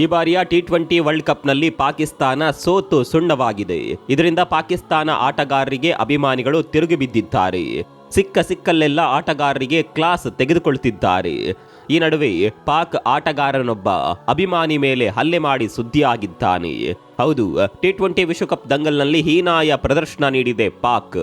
ಈ ಬಾರಿಯ T twenty world ಕಪ್ನಲ್ಲಿ ಪಾಕಿಸ್ತಾನ ಸೋತು ಸುಣ್ಣವಾಗಿದೆ. ಇದರಿಂದ ಪಾಕಿಸ್ತಾನ ಆಟಗಾರರಿಗೆ ಅಭಿಮಾನಿಗಳು ತಿರುಗಿ ಬಿದ್ದಿದ್ದಾರೆ. ಸಿಕ್ಕ ಸಿಕ್ಕಲ್ಲೆಲ್ಲ ಆಟಗಾರರಿಗೆ ಕ್ಲಾಸ್ ತೆಗೆದುಕೊಳ್ತಿದ್ದಾರೆ. ಈ ನಡುವೆ ಪಾಕ್ ಆಟಗಾರನೊಬ್ಬ ಅಭಿಮಾನಿ ಮೇಲೆ ಹಲ್ಲೆ ಮಾಡಿ ಸುದ್ದಿಯಾಗಿದ್ದಾನೆ. ಹೌದು ಟಿ ಟ್ವೆಂಟಿ ವಿಶ್ವಕಪ್ ದಂಗಲ್ನಲ್ಲಿ ಹೀನಾಯ ಪ್ರದರ್ಶನ ನೀಡಿದೆ ಪಾಕ್.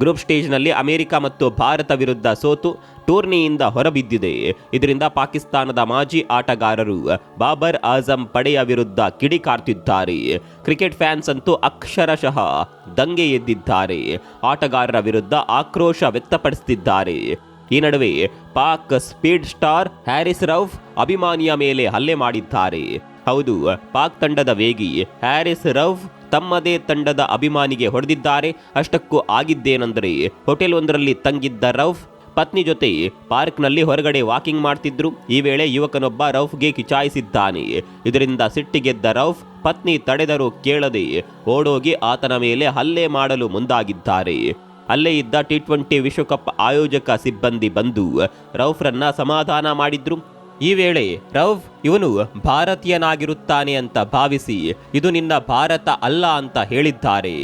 ಗ್ರೂಪ್ ಸ್ಟೇಜ್ನಲ್ಲಿ ಅಮೆರಿಕ ಮತ್ತು ಭಾರತ ವಿರುದ್ಧ ಸೋತು ಟೂರ್ನಿಯಿಂದ ಹೊರಬಿದ್ದಿದೆ. ಇದರಿಂದ ಪಾಕಿಸ್ತಾನದ ಮಾಜಿ ಆಟಗಾರರು ಬಾಬರ್ ಆಜಂ ಪಡೆಯ ವಿರುದ್ಧ ಕಿಡಿಕಾರ್ತಿದ್ದಾರೆ ಕ್ರಿಕೆಟ್ ಫ್ಯಾನ್ಸ್ ಅಂತೂ ಅಕ್ಷರಶಃ ದಂಗೆ ಎದ್ದಿದ್ದಾರೆ. ಆಟಗಾರರ ವಿರುದ್ಧ ಆಕ್ರೋಶ ವ್ಯಕ್ತಪಡಿಸುತ್ತಿದ್ದಾರೆ ಈ ನಡುವೆ ಪಾಕ್ ಸ್ಪೀಡ್ ಸ್ಟಾರ್ ಹ್ಯಾರಿಸ್ ರೌಫ್ ಅಭಿಮಾನಿಯ ಮೇಲೆ ಹಲ್ಲೆ ಮಾಡಿದ್ದಾರೆ. ಹೌದು, ಪಾಕ್ ತಂಡದ ವೇಗಿ ಹ್ಯಾರಿಸ್ ರೌಫ್ ತಮ್ಮದೇ ತಂಡದ ಅಭಿಮಾನಿಗೆ ಹೊಡೆದಿದ್ದಾರೆ. ಅಷ್ಟಕ್ಕೂ ಆಗಿದ್ದೇನೆಂದರೆ ಹೋಟೆಲ್ ಒಂದರಲ್ಲಿ ತಂಗಿದ್ದ ರೌಫ್ ಪತ್ನಿ ಜೊತೆ ಪಾರ್ಕ್ನಲ್ಲಿ ಹೊರಗಡೆ ವಾಕಿಂಗ್ ಮಾಡ್ತಿದ್ರು. ಈ ವೇಳೆ ಯುವಕನೊಬ್ಬ ರೌಫ್ಗೆ ಕಿಚಾಯಿಸಿದ್ದಾನೆ. ಇದರಿಂದ ಸಿಟ್ಟಿಗೆದ್ದ ರೌಫ್ ಪತ್ನಿ ತಡೆದರೂ ಕೇಳದೆ ಓಡೋಗಿ ಆತನ ಮೇಲೆ ಹಲ್ಲೆ ಮಾಡಲು ಮುಂದಾಗಿದ್ದಾರೆ. ಅಲ್ಲೇ ಇದ್ದ ಟಿ ಟ್ವೆಂಟಿ ವಿಶ್ವಕಪ್ ಆಯೋಜಕ ಸಿಬ್ಬಂದಿ ಬಂದು ರೌಫ್ರನ್ನ ಸಮಾಧಾನ ಮಾಡಿದ್ರು. ಈ ವೇಳೆ ರೌಫ್, ಇವನು ಭಾರತೀಯನಾಗಿರುತ್ತಾನೆ ಅಂತ ಭಾವಿಸಿ, ಇದು ನಿನ್ನ ಭಾರತ ಅಲ್ಲ ಅಂತ ಹೇಳಿದ್ದಾರೆ.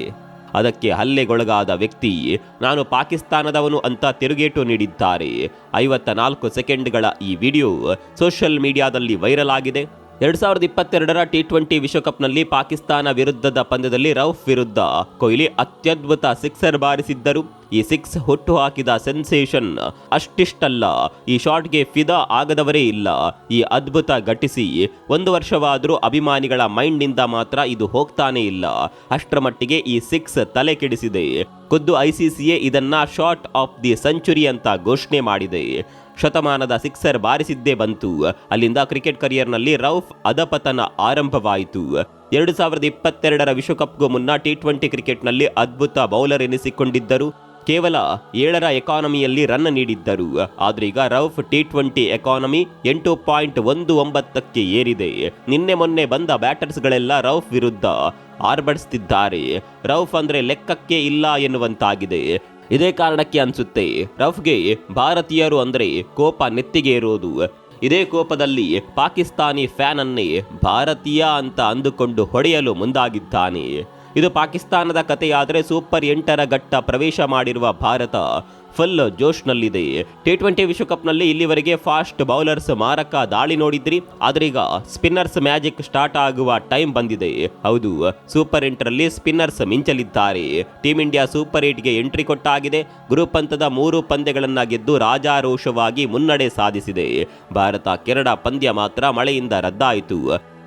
ಅದಕ್ಕೆ ಹಲ್ಲೆಗೊಳಗಾದ ವ್ಯಕ್ತಿ, ನಾನು ಪಾಕಿಸ್ತಾನದವನು ಅಂತ ತಿರುಗೇಟು ನೀಡಿದ್ದಾರೆ. ಐವತ್ತ ನಾಲ್ಕು ಸೆಕೆಂಡ್ಗಳ ಈ ವಿಡಿಯೋ ಸೋಷಿಯಲ್ ಮೀಡಿಯಾದಲ್ಲಿ ವೈರಲ್ ಆಗಿದೆ. ಎರಡ್ ಸಾವಿರದ ಇಪ್ಪತ್ತೆರಡರ ಟಿ ಟ್ವೆಂಟಿ ವಿಶ್ವಕಪ್ನಲ್ಲಿ ಪಾಕಿಸ್ತಾನ ವಿರುದ್ಧದ ಪಂದ್ಯದಲ್ಲಿ ರೌಫ್ ವಿರುದ್ಧ ಕೊಹ್ಲಿ ಅತ್ಯದ್ಭುತ ಸಿಕ್ಸರ್ ಬಾರಿಸಿದ್ದರು. ಈ ಸಿಕ್ಸ್ ಹುಟ್ಟು ಹಾಕಿದ ಸೆನ್ಸೇಷನ್ ಅಷ್ಟಿಷ್ಟಲ್ಲ. ಈ ಶಾಟ್ಗೆ ಫಿದಾ ಆಗದವರೇ ಇಲ್ಲ. ಈ ಅದ್ಭುತ ಘಟಿಸಿ ಒಂದು ವರ್ಷವಾದರೂ ಅಭಿಮಾನಿಗಳ ಮೈಂಡ್ನಿಂದ ಮಾತ್ರ ಇದು ಹೋಗ್ತಾನೆ ಇಲ್ಲ. ಅಷ್ಟರ ಮಟ್ಟಿಗೆ ಈ ಸಿಕ್ಸ್ ತಲೆ ಕೆಡಿಸಿದೆ. ಖುದ್ದು ಐಸಿಸಿಯೇ ಇದನ್ನ ಶಾರ್ಟ್ ಆಫ್ ದಿ ಸೆಂಚುರಿ ಅಂತ ಘೋಷಣೆ ಮಾಡಿದೆ. ಶತಮಾನದ ಸಿಕ್ಸರ್ ಬಾರಿಸಿದ್ದೇ ಬಂತು. ಅಲ್ಲಿಂದ ಕ್ರಿಕೆಟ್ ಕರಿಯರ್ನಲ್ಲಿ ರೌಫ್ ಅಧಪತನ ಆರಂಭವಾಯಿತು. ಎರಡು ಸಾವಿರದ ಇಪ್ಪತ್ತೆರಡರ ವಿಶ್ವಕಪ್ಗೂ ಮುನ್ನ ಟಿ ಟ್ವೆಂಟಿ ಕ್ರಿಕೆಟ್ನಲ್ಲಿ ಅದ್ಭುತ ಬೌಲರ್ ಎನಿಸಿಕೊಂಡಿದ್ದರು. ಕೇವಲ ಏಳರ ಎಕಾನಮಿಯಲ್ಲಿ ರನ್ ನೀಡಿದ್ದರು. ಆದ್ರೀಗ ರೌಫ್ ಟಿ ಟ್ವೆಂಟಿ ಎಕಾನಮಿ ಎಂಟು ಪಾಯಿಂಟ್ ಒಂದು ಒಂಬತ್ತಕ್ಕೆ ಏರಿದೆ. ನಿನ್ನೆ ಮೊನ್ನೆ ಬಂದ ಬ್ಯಾಟರ್ಸ್ಗಳೆಲ್ಲ ರೌಫ್ ವಿರುದ್ಧ ಆರ್ಬಡಿಸ್ತಿದ್ದಾರೆ ರೌಫ್ ಅಂದ್ರೆ ಲೆಕ್ಕಕ್ಕೆ ಇಲ್ಲ ಎನ್ನುವಂತಾಗಿದೆ. ಇದೇ ಕಾರಣಕ್ಕೆ ಅನ್ಸುತ್ತೆ, ರೌಫ್ಗೆ ಭಾರತೀಯರು ಅಂದ್ರೆ ಕೋಪ ನೆತ್ತಿಗೆ ಇರೋದು ಇದೇ ಕೋಪದಲ್ಲಿ ಪಾಕಿಸ್ತಾನಿ ಫ್ಯಾನ್ ಅನ್ನೇ ಭಾರತೀಯ ಅಂತ ಅಂದುಕೊಂಡು ಹೊಡೆಯಲು ಮುಂದಾಗಿದ್ದಾನೆ. ಇದು ಪಾಕಿಸ್ತಾನದ ಕಥೆಯಾದರೆ ಸೂಪರ್ ಎಂಟರ ಘಟ್ಟ ಪ್ರವೇಶ ಮಾಡಿರುವ ಭಾರತ. ಫುಲ್ ಜೋಶ್ನಲ್ಲಿದೆ. ಟಿ ಟ್ವೆಂಟಿ ವಿಶ್ವಕಪ್ನಲ್ಲಿ ಇಲ್ಲಿವರೆಗೆ ಫಾಸ್ಟ್ ಬೌಲರ್ಸ್ ಮಾರಕ ದಾಳಿ ನೋಡಿದ್ರಿ, ಆದ್ರೀಗ ಸ್ಪಿನ್ನರ್ಸ್ ಮ್ಯಾಜಿಕ್ ಸ್ಟಾರ್ಟ್ ಆಗುವ ಟೈಮ್ ಬಂದಿದೆ. ಹೌದು, ಸೂಪರ್ ಎಂಟರಲ್ಲಿ ಸ್ಪಿನ್ನರ್ಸ್ ಮಿಂಚಲಿದ್ದಾರೆ. ಟೀಂ ಇಂಡಿಯಾ ಸೂಪರ್ ಏಟ್ಗೆ ಎಂಟ್ರಿ ಕೊಟ್ಟಾಗಿದೆ. ಗ್ರೂಪ್ ಹಂತದ ಮೂರು ಪಂದ್ಯಗಳನ್ನ ಗೆದ್ದು ರಾಜಾರೋಷವಾಗಿ ಮುನ್ನಡೆ ಸಾಧಿಸಿದೆ. ಭಾರತ ಕೆರಡ ಪಂದ್ಯ ಮಾತ್ರ ಮಳೆಯಿಂದ ರದ್ದಾಯಿತು.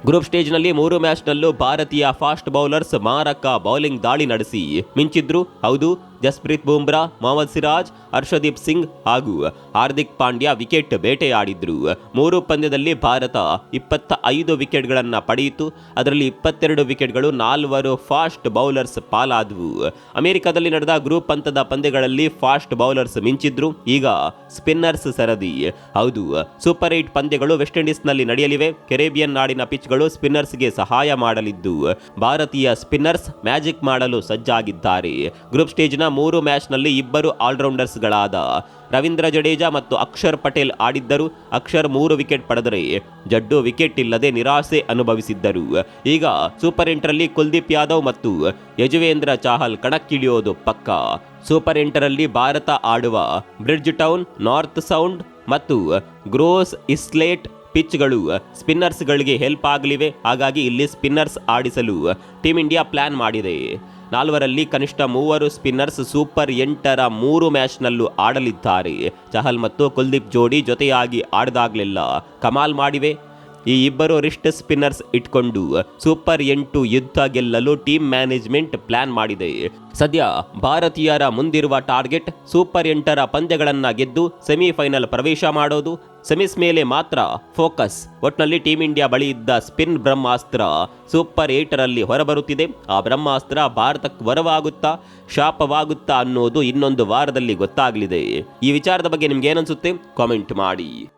ಗ್ರೂಪ್ ಸ್ಟೇಜ್ನಲ್ಲಿ ಮೂರು ಮ್ಯಾಚ್ನಲ್ಲೂ ಭಾರತೀಯ ಫಾಸ್ಟ್ ಬೌಲರ್ಸ್ ಮಾರಕ ಬೌಲಿಂಗ್ ದಾಳಿ ನಡೆಸಿ ಮಿಂಚಿದ್ರು. ಹೌದು ಜಸ್ಪ್ರೀತ್ ಬೂಮ್ರಾ, ಮೊಹಮ್ಮದ್ ಸಿರಾಜ್, ಹರ್ಷದೀಪ್ ಸಿಂಗ್ ಹಾಗೂ ಹಾರ್ದಿಕ್ ಪಾಂಡ್ಯ ವಿಕೆಟ್ ಬೇಟೆಯಾಡಿದ್ರು. ಮೂರು ಪಂದ್ಯದಲ್ಲಿ ಭಾರತ ಇಪ್ಪತ್ತ ಐದು ವಿಕೆಟ್ಗಳನ್ನು ಪಡೆಯಿತು. ಅದರಲ್ಲಿ ಇಪ್ಪತ್ತೆರಡು ವಿಕೆಟ್ಗಳು ನಾಲ್ವರು ಫಾಸ್ಟ್ ಬೌಲರ್ಸ್ ಪಾಲಾದವು. ಅಮೆರಿಕದಲ್ಲಿ ನಡೆದ ಗ್ರೂಪ್ ಹಂತದ ಪಂದ್ಯಗಳಲ್ಲಿ ಫಾಸ್ಟ್ ಬೌಲರ್ಸ್ ಮಿಂಚಿದ್ರು. ಈಗ ಸ್ಪಿನ್ನರ್ಸ್ ಸರದಿ. ಹೌದು, ಸೂಪರ್ ಏಟ್ ಪಂದ್ಯಗಳು ವೆಸ್ಟ್ ಇಂಡೀಸ್ನಲ್ಲಿ ನಡೆಯಲಿವೆ. ಕೆರೇಬಿಯನ್ ನಾಡಿನ ಪಿಚ್ಗಳು ಸ್ಪಿನ್ನರ್ಸ್ಗೆ ಸಹಾಯ ಮಾಡಲಿದ್ದು. ಭಾರತೀಯ ಸ್ಪಿನ್ನರ್ಸ್ ಮ್ಯಾಜಿಕ್ ಮಾಡಲು ಸಜ್ಜಾಗಿದ್ದಾರೆ. ಗ್ರೂಪ್ ಸ್ಟೇಜ್ನ ಮೂರು ಮ್ಯಾಚ್ನಲ್ಲಿ ಇಬ್ಬರು ಆಲ್ರೌಂಡರ್ಸ್ಗಳಾದ ರವೀಂದ್ರ ಜಡೇಜಾ ಮತ್ತು ಅಕ್ಷರ್ ಪಟೇಲ್ ಆಡಿದ್ದರು. ಅಕ್ಷರ್ ಮೂರು ವಿಕೆಟ್ ಪಡೆದರೆ ಜಡ್ಡು ವಿಕೆಟ್ ಇಲ್ಲದೆ ನಿರಾಸೆ ಅನುಭವಿಸಿದ್ದರು. ಈಗ ಸೂಪರ್ ಎಂಟರಲ್ಲಿ ಕುಲ್ದೀಪ್ ಯಾದವ್ ಮತ್ತು ಯಜುವೇಂದ್ರ ಚಾಹಲ್ ಕಣಕ್ಕಿಳಿಯೋದು ಪಕ್ಕ. ಸೂಪರ್ ಎಂಟರಲ್ಲಿ ಭಾರತ ಆಡುವ ಬ್ರಿಡ್ಜ್ ಟೌನ್, ನಾರ್ತ್ ಸೌಂಡ್ ಮತ್ತು ಗ್ರೋಸ್ ಇಸ್ಲೇಟ್ ಪಿಚ್ಗಳು ಸ್ಪಿನ್ನರ್ಸ್ಗಳಿಗೆ ಹೆಲ್ಪ್ ಆಗಲಿವೆ. ಹಾಗಾಗಿ ಇಲ್ಲಿ ಸ್ಪಿನ್ನರ್ಸ್ ಆಡಿಸಲು ಟೀಮ್ ಇಂಡಿಯಾ ಪ್ಲಾನ್ ಮಾಡಿದೆ. ನಾಲ್ವರಲ್ಲಿ ಕನಿಷ್ಠ ಮೂವರು ಸ್ಪಿನ್ನರ್ಸ್ ಸೂಪರ್ ಎಂಟರ ಮೂರು ಮ್ಯಾಚ್ನಲ್ಲೂ ಆಡಲಿದ್ದಾರೆ. ಚಹಲ್ ಮತ್ತು ಕುಲ್ದೀಪ್ ಜೋಡಿ ಜೊತೆಯಾಗಿ ಆಡದಾಗಲಿಲ್ಲ. ಕಮಾಲ್ ಮಾಡಿವೆ. ಈ ಇಬ್ಬರು ರಿಸ್ಟ್ ಸ್ಪಿನ್ನರ್ಸ್ ಇಟ್ಕೊಂಡು ಸೂಪರ್ ಎಂಟು ಯುದ್ಧ ಗೆಲ್ಲಲು ಟೀಮ್ ಮ್ಯಾನೇಜ್ಮೆಂಟ್ ಪ್ಲಾನ್ ಮಾಡಿದೆ. ಸದ್ಯ ಭಾರತೀಯರ ಮುಂದಿರುವ ಟಾರ್ಗೆಟ್ ಸೂಪರ್ ಎಂಟರ ಪಂದ್ಯಗಳನ್ನು ಗೆದ್ದು ಸೆಮಿಫೈನಲ್ ಪ್ರವೇಶ ಮಾಡೋದು. ಸೆಮಿಸ್ ಮೇಲೆ ಮಾತ್ರ ಫೋಕಸ್. ಒಟ್ನಲ್ಲಿ ಟೀಂ ಇಂಡಿಯಾ ಬಳಿ ಇದ್ದ ಸ್ಪಿನ್ ಬ್ರಹ್ಮಾಸ್ತ್ರ ಸೂಪರ್ ಏಟರಲ್ಲಿ ಹೊರಬರುತ್ತಿದೆ. ಆ ಬ್ರಹ್ಮಾಸ್ತ್ರ ಭಾರತಕ್ಕೆ ವರವಾಗುತ್ತಾ ಶಾಪವಾಗುತ್ತಾ ಅನ್ನೋದು ಇನ್ನೊಂದು ವಾರದಲ್ಲಿ ಗೊತ್ತಾಗಲಿದೆ. ಈ ವಿಚಾರದ ಬಗ್ಗೆ ನಿಮ್ಗೆ ಏನನ್ಸುತ್ತೆ ಕಾಮೆಂಟ್ ಮಾಡಿ.